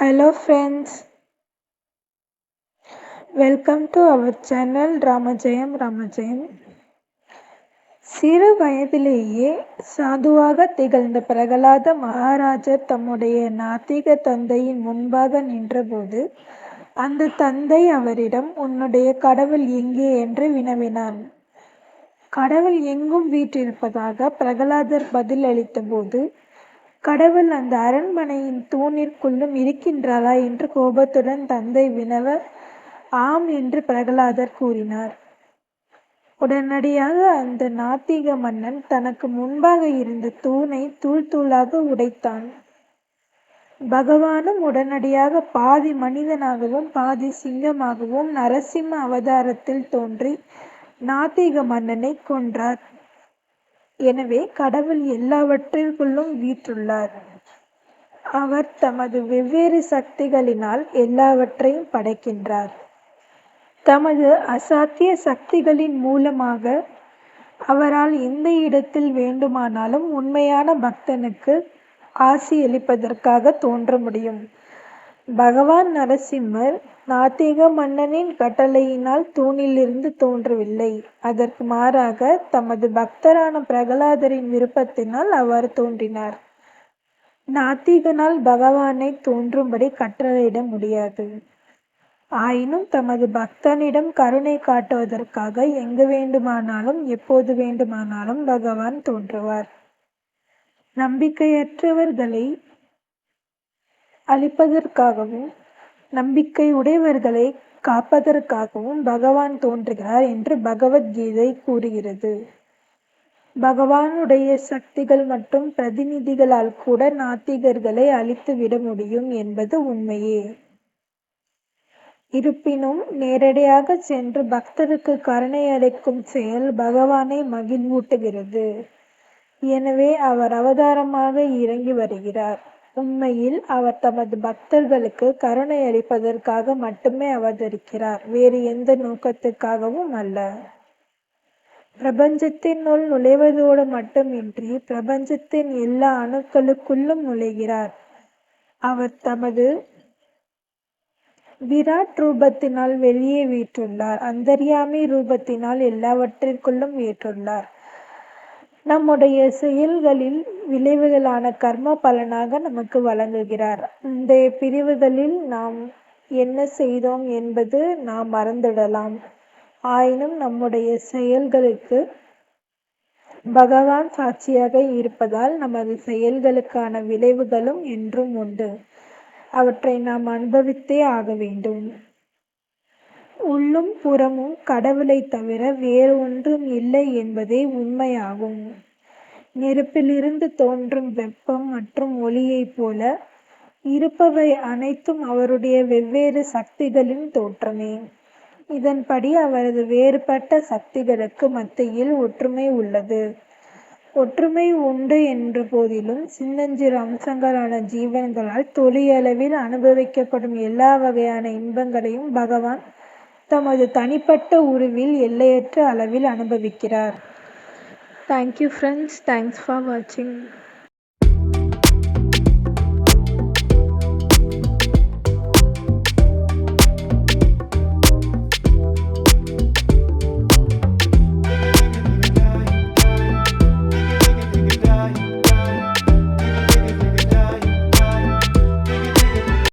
Hello friends welcome to our channel Ramajayam Ramajayam சிறு வயதிலேயே சாதுவாக திகழ்ந்த பிரகலாத மகாராஜர் தம்முடைய நாத்திக தந்தையின் முன்பாக நின்றபோது அந்த தந்தை அவரிடம் உன்னுடைய கடவுள் எங்கே? என்று வினவினான். கடவுள் எங்கும் வீற்றிருப்பதாக பிரகலாதர் பதில் அளித்தபோது கடவுள் அந்த அரண்மனையின் தூணிற்குள்ளும் இருக்கின்றாளா என்று கோபத்துடன் தந்தை வினவ ஆம் என்று பிரகலாதர் கூறினார். உடனடியாக அந்த நாத்திக மன்னன் தனக்கு முன்பாக இருந்த தூணை தூள் தூளாக உடைத்தான். பகவானும் உடனடியாக பாதி மனிதனாகவும் பாதி சிங்கமாகவும் நரசிம்ம அவதாரத்தில் தோன்றி நாத்திக மன்னனை கொன்றார். எனவே கடவுள் எல்லாவற்றிற்குள்ளும் வீற்றுள்ளார். அவர் தமது வெவ்வேறு சக்திகளினால் எல்லாவற்றையும் படைக்கின்றார். தமது அசாத்திய சக்திகளின் மூலமாக அவரால் எந்த இடத்தில் வேண்டுமானாலும் உண்மையான பக்தனுக்கு ஆசியளிப்பதற்காக தோன்ற முடியும். பகவான் நரசிம்மர் நாத்திக மன்னனின் கட்டளையினால் தூணிலிருந்து தோன்றவில்லை. அதற்கு மாறாக தமது பக்தரான பிரகலாதரின் விருப்பத்தினால் அவ்வாறு தோன்றினார். நாத்திகனால் பகவானை தோன்றும்படி கட்டளையிட முடியாது. ஆயினும் தமது பக்தனிடம் கருணை காட்டுவதற்காக எங்கு வேண்டுமானாலும் எப்போது வேண்டுமானாலும் பகவான் தோன்றுவார். நம்பிக்கையற்றவர்களை அழிப்பதற்காகவும் நம்பிக்கை உடையவர்களை காப்பதற்காகவும் பகவான் தோன்றுகிறார் என்று பகவத்கீதை கூறுகிறது. பகவானுடைய சக்திகள் மற்றும் பிரதிநிதிகளால் கூட நாத்திகர்களை அழித்து விட முடியும் என்பது உண்மையே. இருப்பினும் நேரடியாக சென்று பக்தருக்கு கருணை அளிக்கும் செயல் பகவானை மகிழ்வூட்டுகிறது. எனவே அவர் அவதாரமாக இறங்கி வருகிறார். உண்மையில் அவர் தமது பக்தர்களுக்கு கருணை அளிப்பதற்காக மட்டுமே அவதரிக்கிறார். வேறு எந்த நோக்கத்துக்காகவும் அல்ல. பிரபஞ்சத்தினுள் நுழைவதோடு மட்டுமின்றி பிரபஞ்சத்தின் எல்லா அணுக்களுக்குள்ளும் நுழைகிறார். அவர் தமது விராட் ரூபத்தினால் வெளியே வீற்றுள்ளார். அந்தர்யாமி ரூபத்தினால் எல்லாவற்றிற்குள்ளும் வீற்றுள்ளார். நம்முடைய செயல்களில் விளைவுகளான கர்ம பலனாக நமக்கு வழங்குகிறார். இந்த பிரிவுகளில் நாம் என்ன செய்தோம் என்பது நாம் மறந்துடலாம். ஆயினும் நம்முடைய செயல்களுக்கு பகவான் சாட்சியாக இருப்பதால் நமது செயல்களுக்கான விளைவுகளும் என்றும் உண்டு. அவற்றை நாம் அனுபவித்தே ஆக வேண்டும். உள்ளும் புறமும் கடவுளை தவிர வேறு ஒன்றும் இல்லை என்பதே உண்மையாகும். நெருப்பிலிருந்து தோன்றும் வெப்பம் மற்றும் ஒளியைப் போல இருப்பவை அனைத்தும் அவருடைய வெவ்வேறு சக்திகளின் தோற்றமே. இதன்படி அவரது வேறுபட்ட சக்திகளுக்கு மத்தியில் ஒற்றுமை உள்ளது. ஒற்றுமை உண்டு என்ற போதிலும் சின்னஞ்சிறு அம்சங்களான ஜீவன்களால் தொழிலளவில் அனுபவிக்கப்படும் எல்லா வகையான இன்பங்களையும் பகவான் தமது தனிப்பட்ட உருவில் எல்லையற்ற அளவில் அனுபவிக்கிறார். தேங்க்யூ ஃப்ரெண்ட்ஸ் தேங்க்ஸ் ஃபார் வாட்சிங்